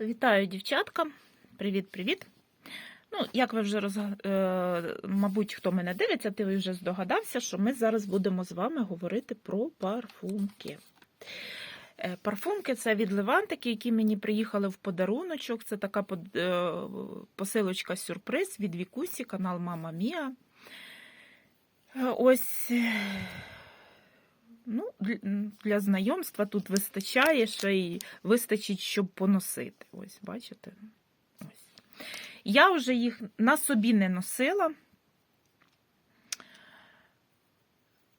Вітаю, дівчатка. Привіт-привіт. Ну, як ви вже роз... е, мабуть, хто мене дивиться, ти вже здогадався, що ми зараз будемо з вами говорити про парфумки. Е, Парфумки це від Левантики, які мені приїхали в подаруночок. Це така е, посилочка сюрприз від Вікусі, канал Мама Мія. Ось. Ну, для- знайомства тут вистачає, ще й вистачить, щоб поносити. Ось, бачите? Ось. Я вже їх на собі не носила.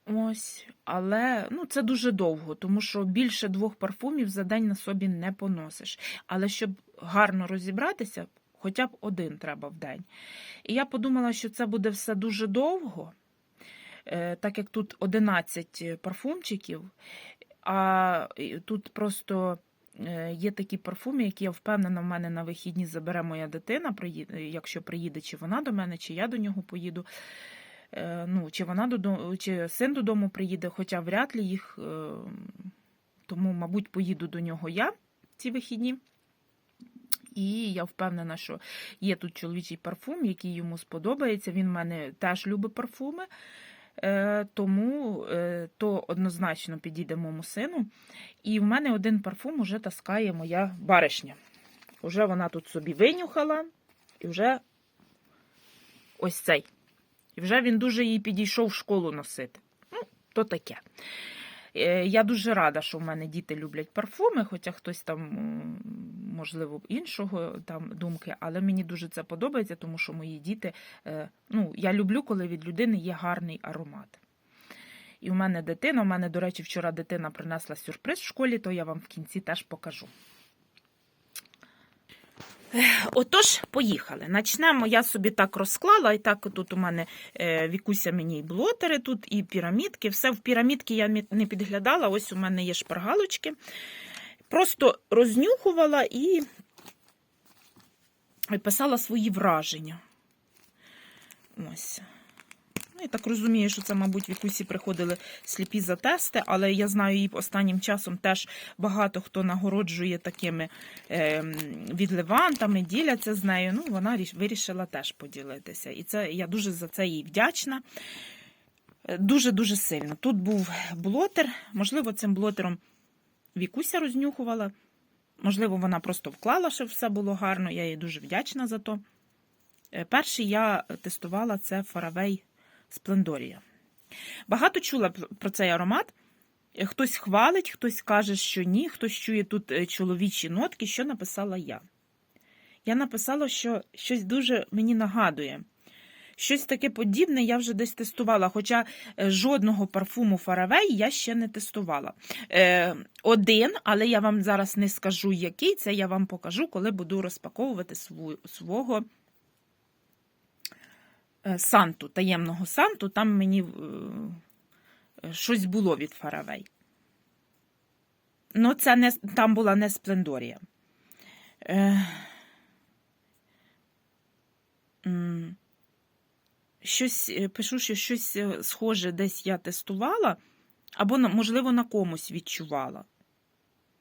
Ось, але ну, це дуже довго, тому що більше двох парфумів за день на собі не поносиш. Але щоб гарно розібратися, хоча б один треба в день. І я подумала, що це буде все дуже довго, так як тут 11 парфумчиків, а е, тут просто е, є такі парфуми, які я впевнена, в мене на вихідні забере моя дитина, якщо приїде, чи вона до мене, чи я до нього поїду. Е, Ну, чи вона додому, чи син додому приїде, хоча вряд ли їх. е, Тому, мабуть, поїду до нього я ці вихідні. І я впевнена, що є тут чоловічий парфум, який йому сподобається. Він в мене теж любить парфуми, е, тому е, то однозначно підійде моєму сину. І в мене один парфум уже таскає моя баришня. Уже вона тут собі винюхала, і вже ось цей. І вже він дуже їй підійшов в школу носити. Ну, то таке. Е, Я дуже рада, що в мене діти люблять парфуми, хоча хтось там, можливо, іншого там думки, але мені дуже це подобається, тому що мої діти, е, ну, я люблю, коли від людини є гарний аромат. І в мене дитина, у мене, до речі, вчора дитина принесла сюрприз в школі, то я вам в кінці теж покажу. Отож, поїхали. Начнемо, я собі так розклала, і так тут у мене е, Вікуся мені і блотери, тут і пірамідки. Все в пірамідки я не підглядала. Ось у мене є шпаргалочки. Просто рознюхувала і писала свої враження. Ось. Ну, я так розумію, що це, мабуть, Вікусі приходили сліпі за тести, але я знаю, її останнім часом теж багато хто нагороджує такими ем, відливантами, діляться з нею. Ну, вона вирішила теж поділитися. І це я дуже за це їй вдячна. Е, Дуже-дуже сильно. Тут був блотер, можливо, цим блотером Вікуся рознюхувала. Можливо, вона просто вклала, щоб все було гарно. Я їй дуже вдячна за то. Е, Перший я тестувала це Фаравей Сплендорія. Багато чула про цей аромат. Е, Хтось хвалить, хтось каже, що ні, хтось чує тут е, чоловічі нотки. Що написала я? Я написала, що щось дуже мені нагадує. Щось таке подібне я вже десь тестувала, хоча е, жодного парфуму Фаравей я ще не тестувала. Е, один, але я вам зараз не скажу, який, це я вам покажу, коли буду розпаковувати свого е, санту, таємного санту. Там мені щось було від Фаравей. Ну, це не, там була не Сплендорія. Е, м, щось е, пишу, що щось е, схоже десь я тестувала, або, можливо, на комусь відчувала.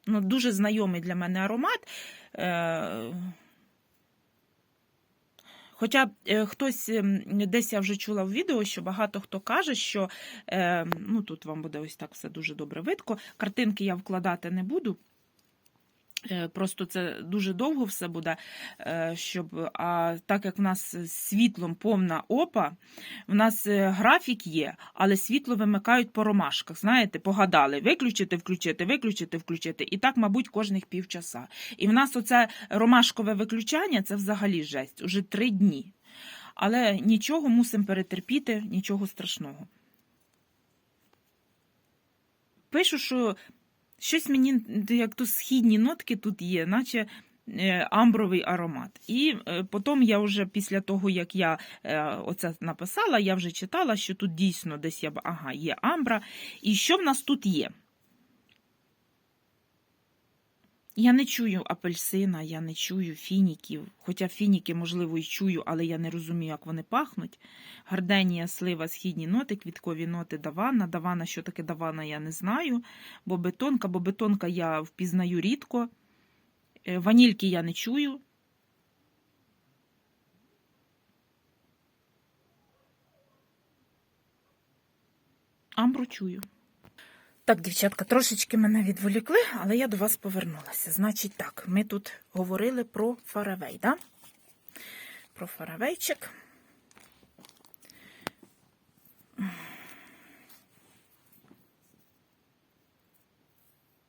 Ну, дуже знайомий для мене аромат. Е, Хоча хтось ем, десь я вже чула в відео, що багато хто каже, що е, ну тут вам буде ось так все дуже добре видко. Картинки я вкладати не буду. Е, Просто це дуже довго все буде. е, Щоб, а так як в нас з світлом повна опа, в нас е, графік є, але світло вимикають по ромашках. Знаєте, погадали, виключити, включити, виключити, включити. І так, мабуть, кожних півчаса. І в нас оце ромашкове виключання це взагалі жесть, уже три дні. Але нічого мусимо перетерпіти, нічого страшного. Пишу, що щось мені, як то східні нотки тут є, наче е, амбровий аромат. І е, потім я вже після того, як я е, оце написала, я вже читала, що тут дійсно десь я б- ага, є амбра. І що в нас тут є? Я не чую апельсина, я не чую фініків. Хоча фініки, можливо, і чую, але я не розумію, як вони пахнуть. Гарденія, слива, східні ноти, квіткові ноти давана. Давана, що таке давана, я не знаю. Бобетонка, бобетонка я впізнаю рідко. Е, Ванільки я не чую. Амбру чую. Так, дівчатка, трошечки мене відволікли, але я до вас повернулася. Значить так, ми тут говорили про фаравей, да? Про фаравейчик.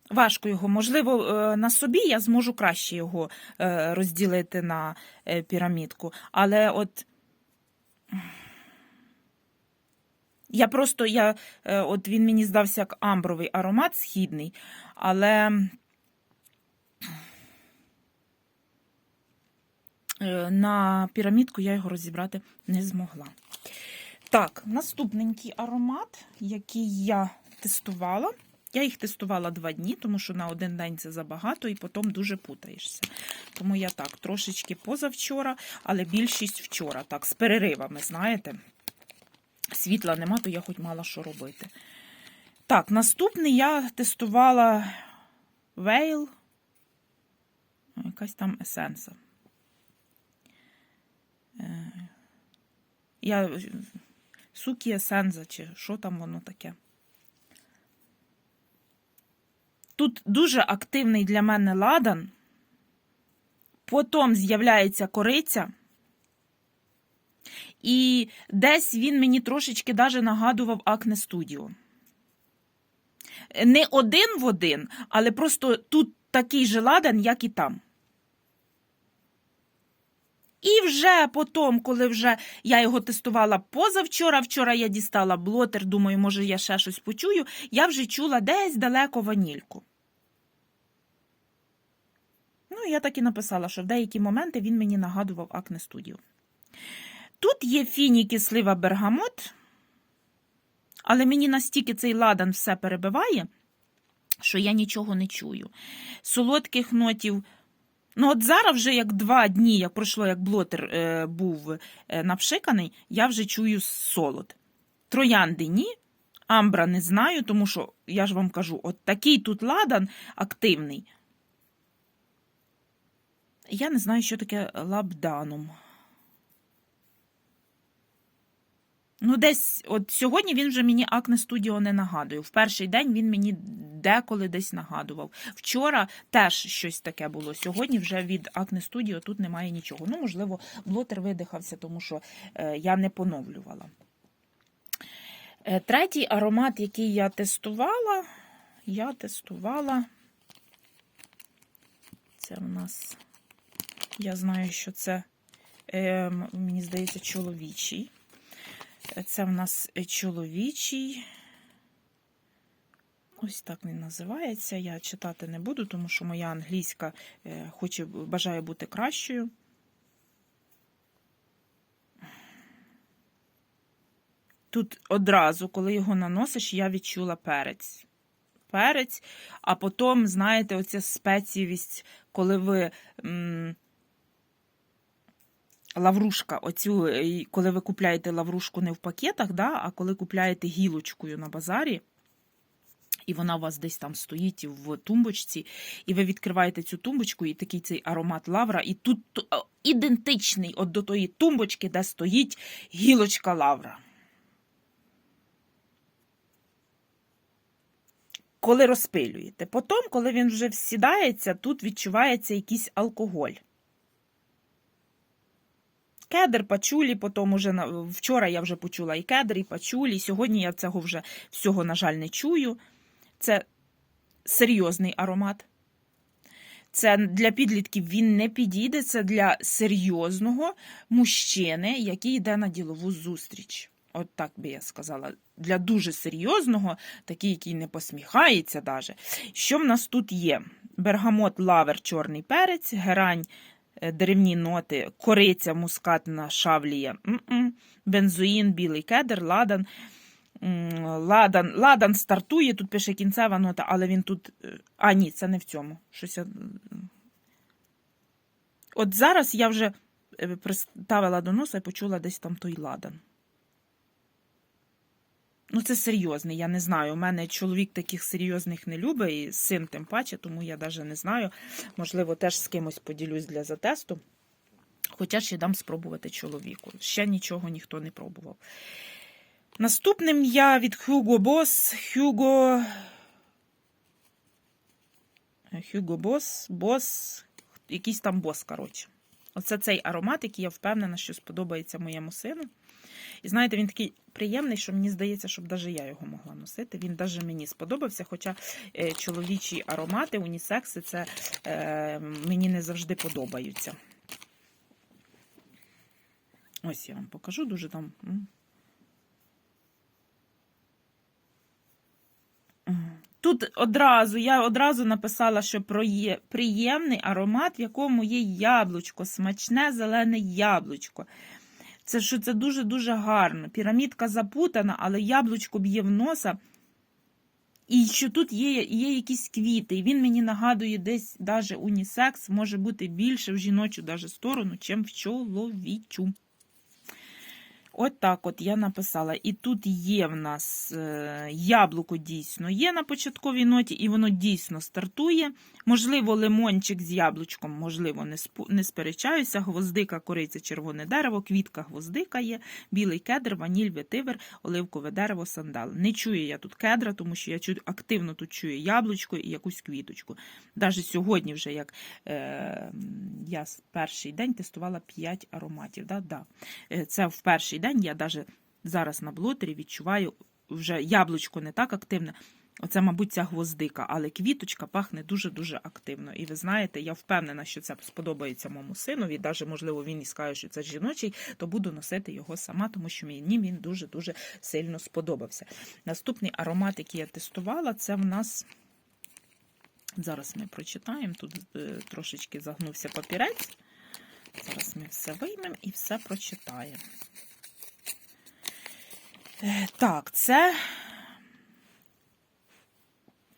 Важко його, можливо, е, на собі я зможу краще його е, розділити на е, пірамідку. Але от я просто я, е, от він мені здався як амбровий аромат східний, але е, на пірамідку я його розібрати не змогла. Так, наступненький аромат, який я тестувала. Я їх тестувала два дні, тому що на один день це забагато, і потім дуже путаєшся. Тому я так, трошечки позавчора, але більшість вчора, так, з переривами, знаєте. Світла нема, то я хоч мала що робити. Так, наступний я тестувала Вейл. Якась там есенса. Е, Я Сукі есенза, чи що там воно таке. Тут дуже активний для мене ладан. Потім з'являється кориця. І десь він мені трошечки даже нагадував Акне Студіо. Не один в один, але просто тут такий же ладан, як і там. І вже потім, коли вже я його тестувала позавчора, вчора я дістала блотер, думаю, може, я ще щось почую, я вже чула десь далеко ванільку. Ну, я так і написала, що в деякі моменти він мені нагадував Акне Студіо. Тут є фініки слива бергамот, але мені настільки цей ладан все перебиває, що я нічого не чую. Солодких нотів. Ну, от зараз вже як два дні, як пройшло, як блотер е, був е, напшиканий, я вже чую солод. Троянди ні, амбра не знаю, тому що я ж вам кажу, от такий тут ладан активний. Я не знаю, що таке лабданум. Ну, десь, от сьогодні він вже мені Акне Студіо не нагадує. В перший день він мені деколи десь нагадував. Вчора теж щось таке було. Сьогодні вже від Акне Студіо тут немає нічого. Ну, можливо, блотер видихався, тому що е, я не поновлювала. Е, третій аромат, який я тестувала, я тестувала. Це в нас, я знаю, що це, е, мені здається, чоловічий. Це в нас чоловічий. Ось так він називається. Я читати не буду, тому що моя англійська е, хоче, бажає бути кращою. Тут одразу, коли його наносиш, я відчула перець. Перець, а потім, знаєте, оця спеціївість, коли ви. М лаврушка, оцю, е, коли ви купляєте лаврушку не в пакетах, да, а коли купляєте гілочкою на базарі, і вона у вас десь там стоїть в тумбочці, і ви відкриваєте цю тумбочку, і такий цей аромат лавра, і тут ідентичний от до тої тумбочки, де стоїть гілочка лавра. Коли розпилюєте. Потім, коли він вже всідається, тут відчувається якийсь алкоголь. Кедр, пачулі, потім уже вчора я вже почула і кедр, і пачулі. Сьогодні я цього вже всього, на жаль, не чую. Це серйозний аромат. Це для підлітків він не підійде, це для серйозного мужчини, який йде на ділову зустріч. От так би я сказала. Для дуже серйозного, такий, який не посміхається. даже. Що в нас тут є? Бергамот, лавер, чорний перець, герань, деревні ноти, кориця, мускатна, шавлія, бензоїн, білий кедр, ладан. Ладан ладан стартує, тут пише кінцева нота, але він тут. А, ні, це не в цьому. Щось я... От зараз я вже приставила до носа і почула десь там той ладан. Ну, це серйозний, я не знаю. У мене чоловік таких серйозних не любить, і син тим паче, тому я навіть не знаю. Можливо, теж з кимось поділюсь для затесту. Хоча ще дам спробувати чоловіку. Ще нічого ніхто не пробував. Наступним я від Hugo Boss. Hugo. Hugo Boss, Boss, якийсь там бос, коротше. Оце цей аромат, який я впевнена, що сподобається моєму сину. І знаєте, він такий приємний, що мені здається, щоб навіть я його могла носити. Він навіть мені сподобався. Хоча е, чоловічі аромати, унісекси, це е, мені не завжди подобаються. Ось я вам покажу дуже там. Тут одразу, я одразу написала, що про є приємний аромат, в якому є яблучко, смачне зелене яблучко. Це що це дуже-дуже гарно. Пірамідка запутана, але яблучко б'є в носа. І що тут є, є якісь квіти. І він мені нагадує десь даже унісекс може бути більше в жіночу даже сторону, чим в чоловічу. От так от я написала. І тут є в нас е, яблуко дійсно є на початковій ноті, і воно дійсно стартує. Можливо, лимончик з яблучком, можливо, не, не сперечаюся. Гвоздика, кориця, червоне дерево, квітка гвоздика є, білий кедр, ваніль, ветивер, оливкове дерево, сандал. Не чую я тут кедра, тому що я активно тут чую яблучко і якусь квіточку. Навіть сьогодні, вже як е, я перший день тестувала 5 ароматів. Да? Да. Е, Це в перший день я навіть зараз на блотері відчуваю вже яблучко не так активне. Оце, мабуть, ця гвоздика, але квіточка пахне дуже-дуже активно. І ви знаєте, я впевнена, що це сподобається моєму синові. Навіть, можливо, він і скаже, що це жіночий, то буду носити його сама, тому що мені він дуже-дуже сильно сподобався. Наступний аромат, який я тестувала, це в нас. Зараз ми прочитаємо. Тут е, трошечки загнувся папірець. Зараз ми все виймемо і все прочитаємо. Е, Так, це.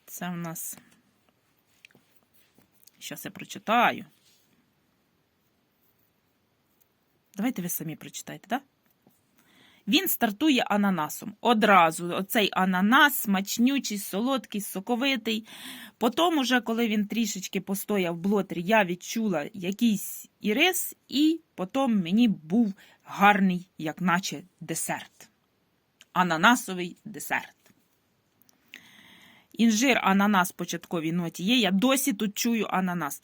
Це в нас. Зараз я прочитаю. Давайте ви самі прочитайте, так? Да? Він стартує ананасом. Одразу оцей ананас, смачнючий, солодкий, соковитий. Потім, уже, коли він трішечки постояв в блотері, я відчула якийсь ірис, і потім мені був гарний, як наче десерт. Ананасовий десерт. Інжир, ананас в початковій ноті є. Я досі тут чую ананас.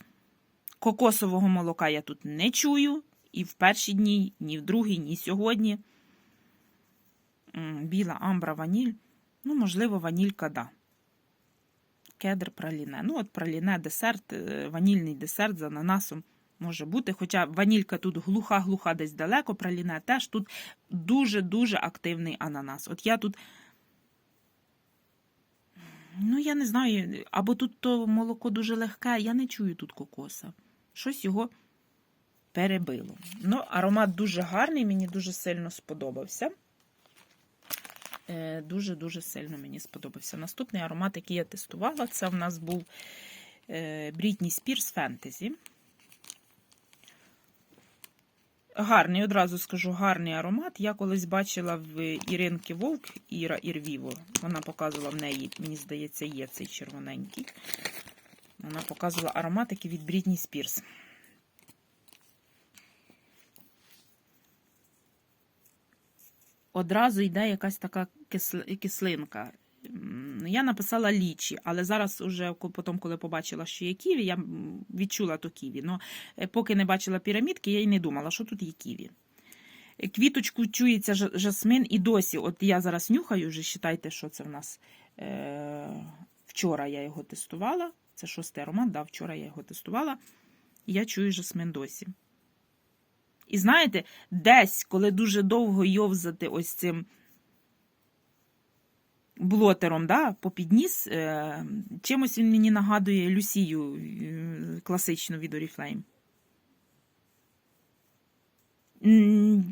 Кокосового молока я тут не чую. І в перші дні, ні в другій, ні сьогодні. Біла амбра, ваніль. Ну, можливо, ванілька, да. Кедр, праліне. Ну, от праліне, десерт, е, ванільний десерт з ананасом може бути. Хоча ванілька тут глуха-глуха десь далеко, праліне теж тут дуже-дуже активний ананас. От я тут. Ну, я не знаю, або тут то молоко дуже легке, я не чую тут кокоса. Щось його перебило. Ну, аромат дуже гарний, мені дуже сильно сподобався. Е, Дуже-дуже сильно мені сподобався. Наступний аромат, який я тестувала, це в нас був е, Брітні Спірс Фентезі. Гарний, одразу скажу, гарний аромат. Я колись бачила в Іринки Вовк Іра Ірвіво. Вона показувала в неї, мені здається, є цей червоненький. Вона показувала ароматики від Брітні Спірс. Одразу йде якась така кислинка. М, Я написала лічі, але зараз, уже потім, коли побачила, що є ківі, я відчула то ківі. Но е, поки не бачила пірамідки, я й не думала, що тут є ківі. Е, Квіточку чується жасмин і досі. От я зараз нюхаю, вже считайте, що це в нас. Е, вчора я його тестувала. Це шостий аромат, да, вчора я його тестувала. І я чую жасмин досі. І знаєте, десь, коли дуже довго йовзати ось цим блотером, да, по підніс, е, чимось він мені нагадує Люсію е, класичну від Oriflame.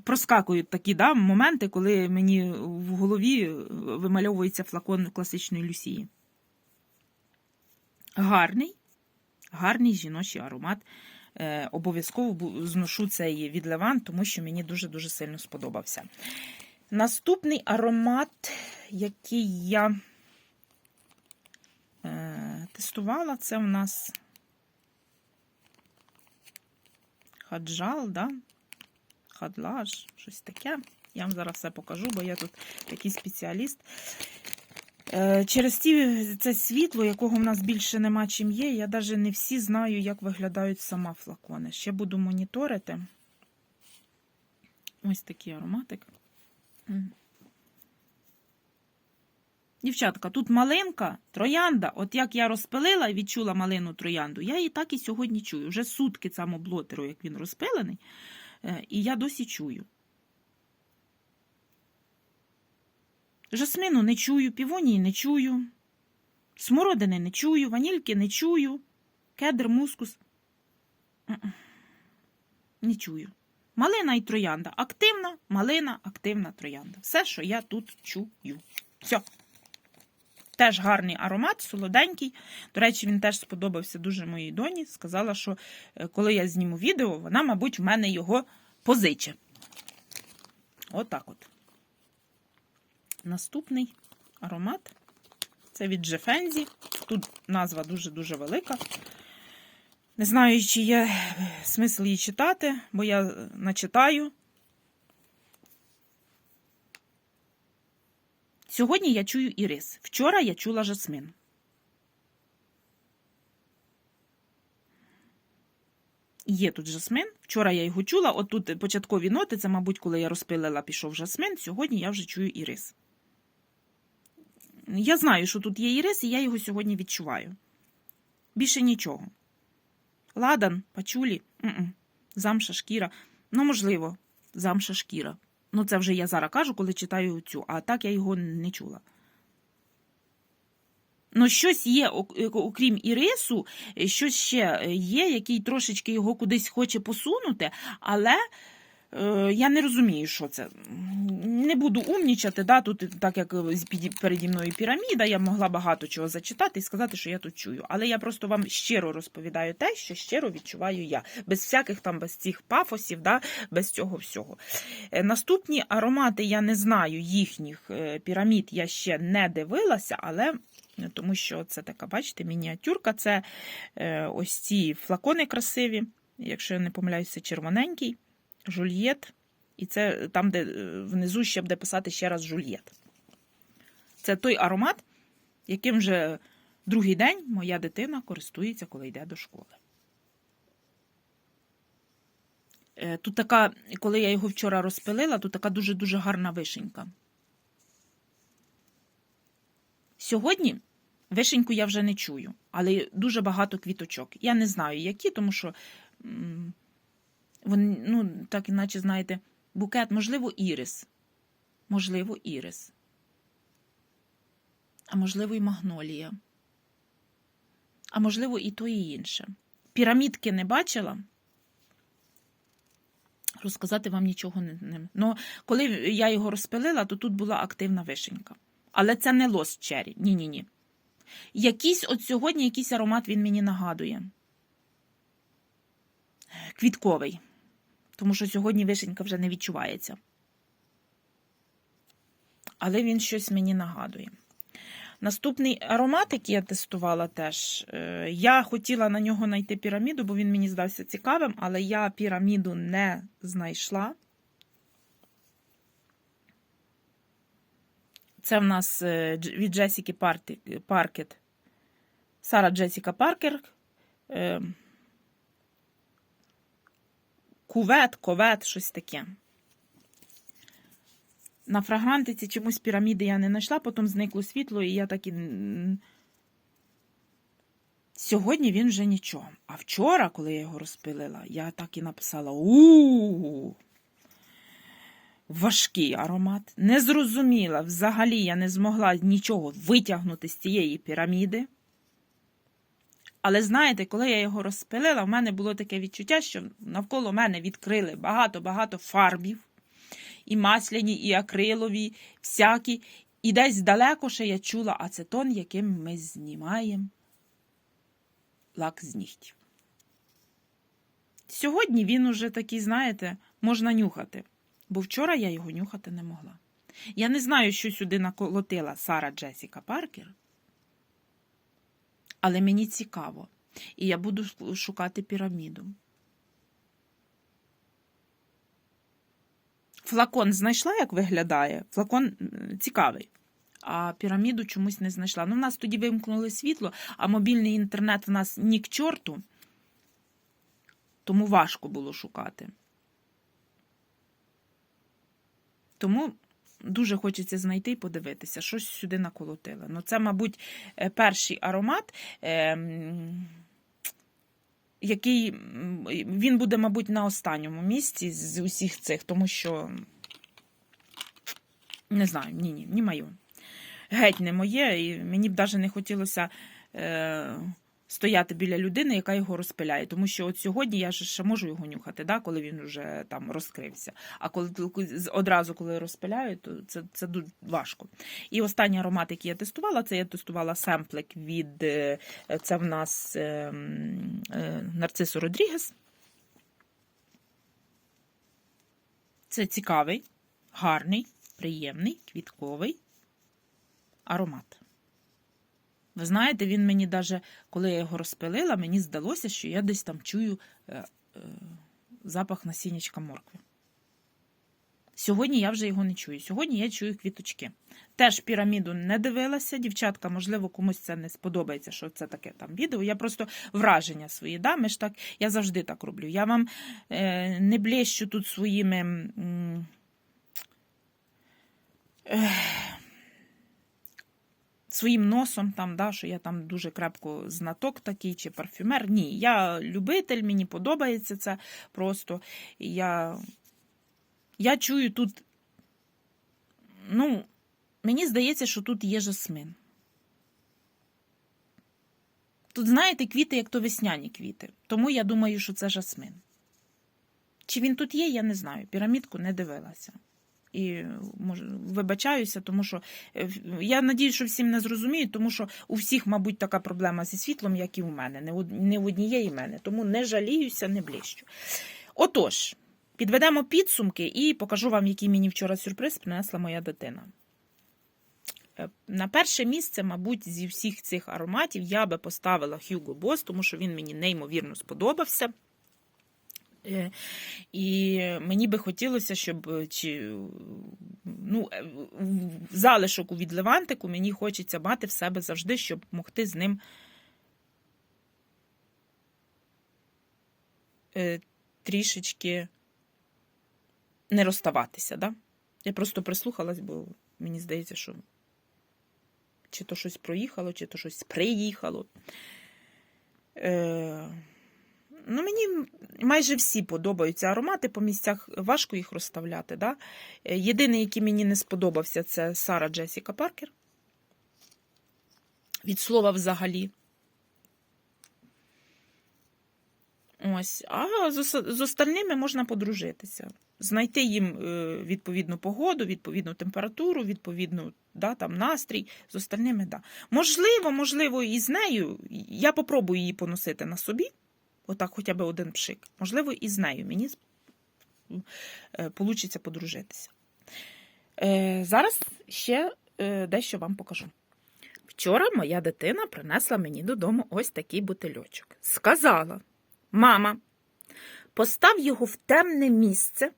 Проскакують такі да, моменти, коли мені в голові вимальовується флакон класичної Люсії. Гарний, гарний жіночий аромат. Е, обов'язково зношу цей від Леван, тому що мені дуже-дуже сильно сподобався. Наступний аромат, який я е, тестувала, це у нас хаджал, да? хадлаж, щось таке. Я вам зараз все покажу, бо я тут такий спеціаліст. Е, Через ті, це світло, якого в нас більше нема чим є, я навіть не всі знаю, як виглядають сама флакони. Ще буду моніторити. Ось такий ароматик. Дівчатка, тут малинка, троянда. От як я розпилила і відчула малину троянду, я її так і сьогодні чую. Вже сутки цьому блотеру, як він розпилений, е, і я досі чую. Жасмину не чую, півонії не чую, смородини не чую, ванільки не чую, кедр, мускус. Не чую. Малина і троянда. Активна, малина, активна троянда. Все, що я тут чую. Все. Теж гарний аромат, солоденький. До речі, він теж сподобався дуже моїй доні. Сказала, що е, коли я зніму відео, вона, мабуть, в мене його позиче. Отак от. Наступний аромат. Це від Джефензі. Тут назва дуже-дуже велика. Не знаю, чи є смисл її читати, бо я е, начитаю. Сьогодні я чую ірис. Вчора я чула жасмин. Є тут жасмин. Вчора я його чула. От тут початкові ноти, це, мабуть, коли я розпилила, пішов жасмин. Сьогодні я вже чую ірис. Я знаю, що тут є ірис, і я його сьогодні відчуваю. Більше нічого. Ладан, пачулі, М-м. замша шкіра. Ну, можливо, замша шкіра. Ну, це вже я зараз кажу, коли читаю цю, а так я його не чула. Ну, щось є, е, окрім ірису, е, щось ще є, який трошечки його кудись хоче посунути, але е, я не розумію, що це. Не буду умнічати, да, тут, так як переді мною піраміда, я могла багато чого зачитати і сказати, що я тут чую. Але я просто вам щиро розповідаю те, що щиро відчуваю я. Без всяких там, без цих пафосів, да, без цього всього. Е, Наступні аромати я не знаю їхніх е, пірамід, я ще не дивилася, але е, тому що це така, бачите, мініатюрка. Це е, ось ці флакони красиві, якщо я не помиляюся, червоненький, жульєт. І це там, де е, внизу ще буде писати ще раз жульєт. Це той аромат, яким вже другий день моя дитина користується, коли йде до школи. Е, Тут така, коли я його вчора розпилила, тут така дуже-дуже гарна вишенька. Сьогодні вишеньку я вже не чую, але дуже багато квіточок. Я не знаю, які, тому що вони, ну, так іначе, знаєте, букет, можливо, ірис. Можливо, ірис. А можливо, і магнолія. А можливо, і то, і інше. Пірамідки не бачила. Розказати вам нічого не. Ну, коли я його розпилила, то тут була активна вишенька. Але це не лос чері. Ні-ні-ні. Якийсь от сьогодні якийсь аромат він мені нагадує. Квітковий. Тому що сьогодні вишенька вже не відчувається. Але він щось мені нагадує. Наступний аромат, який я тестувала теж, е, я хотіла на нього знайти піраміду, бо він мені здався цікавим, але я піраміду не знайшла. Це в нас е, від Джесіки Паркет. Сара Джесіка Паркер. Кувет, ковет, щось таке. На фрагрантиці чомусь піраміди я не знайшла, потім зникло світло, і я так і. Сьогодні він вже нічого. А вчора, коли я його розпилила, я так і написала: у Важкий аромат. Не зрозуміла. Взагалі я не змогла нічого витягнути з цієї піраміди. Але знаєте, коли я його розпилила, в мене було таке відчуття, що навколо мене відкрили багато-багато фарбів, і масляні, і акрилові, всякі. І десь далеко ще я чула ацетон, яким ми знімаємо лак з нігтів. Сьогодні він уже такий, знаєте, можна нюхати, бо вчора я його нюхати не могла. Я не знаю, що сюди наколотила Сара Джесіка Паркер, але мені цікаво. І я буду шукати піраміду. Флакон знайшла, як виглядає. Флакон цікавий. А піраміду чомусь не знайшла. Ну, в нас тоді вимкнули світло, а мобільний інтернет в нас ні к чорту, тому важко було шукати. Тому дуже хочеться знайти і подивитися, щось сюди наколотили. Ну, це, мабуть, е, перший аромат, е, який він буде, мабуть, на останньому місці з усіх цих, тому що не знаю, ні, ні, ні маю. Геть не моє, і мені б навіть не хотілося е, стояти біля людини, яка його розпиляє. Тому що от сьогодні я ж ще можу його нюхати, да, коли він вже там розкрився. А коли одразу, коли розпиляю, то це, це дуже важко. І останній аромат, який я тестувала, це я тестувала семплик від е, це в нас е, е, Нарцису Родрігес. Це цікавий, гарний, приємний, квітковий аромат. Ви знаєте, він мені даже, коли я його розпилила, мені здалося, що я десь там чую е, е, запах насіннячка моркви. Сьогодні я вже його не чую. Сьогодні я чую квіточки. Теж піраміду не дивилася. Дівчатка, можливо, комусь це не сподобається, що це таке там відео. Я просто враження свої. Да? Ми ж так, я завжди так роблю. Я вам е, не блещу тут своїми. ех, своїм носом, там, да, що я там дуже крепко знаток такий чи парфюмер. Ні, я любитель, мені подобається це просто. Я, я чую тут, ну, мені здається, що тут є жасмин. Тут, знаєте, квіти, як то весняні квіти. Тому я думаю, що це жасмин. Чи він тут є, я не знаю. Пірамідку не дивилася. І вибачаюся, тому що е, я надію, що всім не зрозуміють, тому що у всіх, мабуть, така проблема зі світлом, як і у мене. Не у однієї мене. Тому не жаліюся, не блищу. Отож, підведемо підсумки і покажу вам, який мені вчора сюрприз принесла моя дитина. Е, На перше місце, мабуть, зі всіх цих ароматів я би поставила Hugo Boss, тому що він мені неймовірно сподобався. Е, І мені би хотілося, щоб е, чи, ну, е, залишок у відливантику мені хочеться мати в себе завжди, щоб могти з ним трішечки не розставатися. Да? Я просто прислухалась, бо мені здається, що чи то щось проїхало, чи то щось приїхало. Е, Ну, мені майже всі подобаються аромати по місцях, важко їх розставляти. Да? Е, Єдиний, який мені не сподобався, це Сара Джесіка Паркер. Від слова взагалі. Ось. А з, остальними можна подружитися. Знайти їм е, відповідну погоду, відповідну температуру, відповідну да, там, настрій. З остальними, да. Можливо, можливо, і з нею. Я попробую її поносити на собі. Отак, хоча б один пшик. Можливо, і з нею мені вийде подружитися. Е, зараз ще е, дещо вам покажу. Вчора моя дитина принесла мені додому ось такий бутильочок. Сказала: Мама, постав його в темне місце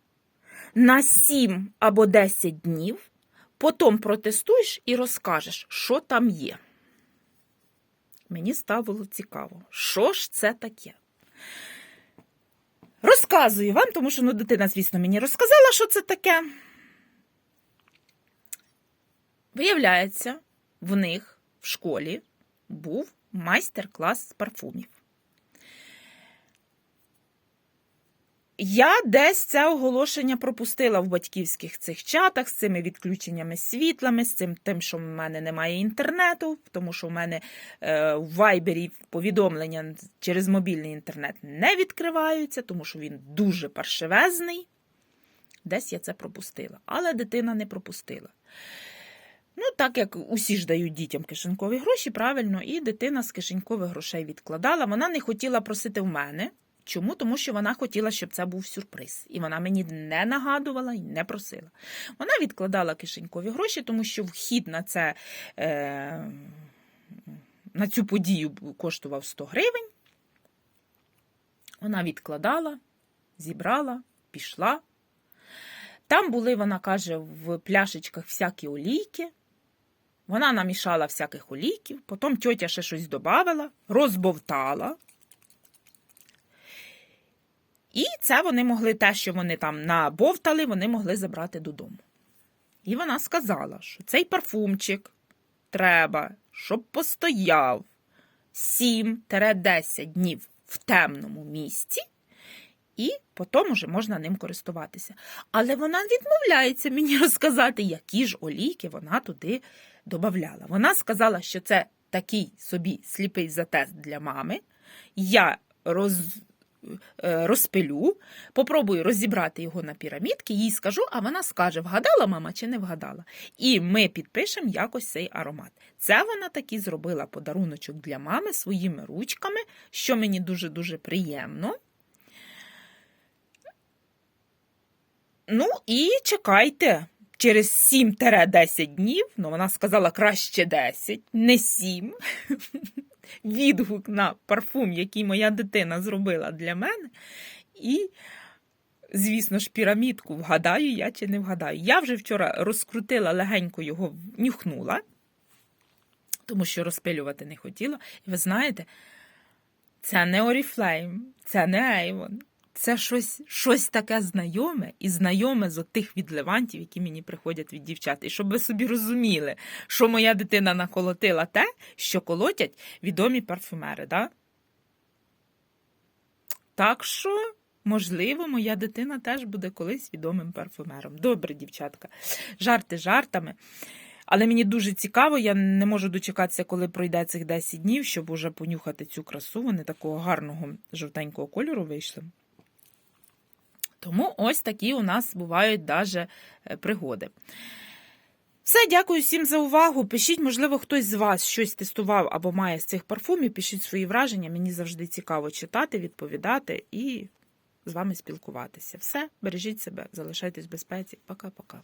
на 7 або 10 днів, потім протестуєш і розкажеш, що там є. Мені стало цікаво, що ж це таке. Розказую вам, тому що ну, дитина, звісно, мені розказала, що це таке. Виявляється, в них в школі був майстер-клас з парфумів. Я десь це оголошення пропустила в батьківських цих чатах з цими відключеннями світлами, з цим тим, що в мене немає інтернету, тому що в мене е, в вайбері повідомлення через мобільний інтернет не відкриваються, тому що він дуже паршивезний. Десь я це пропустила, але дитина не пропустила. Ну, так як усі ж дають дітям кишенькові гроші, правильно, і дитина з кишенькових грошей відкладала. Вона не хотіла просити в мене, Чому? Тому що вона хотіла, щоб це був сюрприз. І вона мені не нагадувала і не просила. Вона відкладала кишенькові гроші, тому що вхід на це. Е- на цю подію коштував 100 гривень. Вона відкладала, зібрала, пішла. Там були, вона каже, в пляшечках всякі олійки. Вона намішала всяких олійків, потім тьотя ще щось додавала, розбовтала. І це вони могли те, що вони там набовтали, вони могли забрати додому. І вона сказала, що цей парфумчик треба, щоб постояв 7-10 днів в темному місці, і потім уже можна ним користуватися. Але вона відмовляється мені розказати, які ж олійки вона туди додавала. Вона сказала, що це такий собі сліпий затест для мами. Я роз, розпилю, попробую розібрати його на пірамідки, їй скажу, а вона скаже, вгадала мама чи не вгадала. І ми підпишемо якось цей аромат. Це вона таки зробила подаруночок для мами своїми ручками, що мені дуже-дуже приємно. Ну і чекайте. Через 7-10 днів, ну вона сказала краще 10, не 7. Відгук на парфум, який моя дитина зробила для мене. І, звісно ж, пірамідку вгадаю я чи не вгадаю. Я вже вчора розкрутила легенько його, нюхнула, тому що розпилювати не хотіла. І ви знаєте, це не Oriflame, це не Avon. Це щось, щось таке знайоме і знайоме з тих відливантів, які мені приходять від дівчат. І щоб ви собі розуміли, що моя дитина наколотила те, що колотять відомі парфюмери. Да? Так що, можливо, моя дитина теж буде колись відомим парфюмером. Добре, дівчатка. Жарти жартами. Але мені дуже цікаво, я не можу дочекатися, коли пройде цих 10 днів, щоб уже понюхати цю красу. Вони такого гарного жовтенького кольору вийшли. Тому ось такі у нас бувають даже пригоди. Все, дякую всім за увагу. Пишіть, можливо, хтось з вас щось тестував або має з цих парфумів. Пишіть свої враження. Мені завжди цікаво читати, відповідати і з вами спілкуватися. Все, бережіть себе, залишайтесь в безпеці. Пока-пока.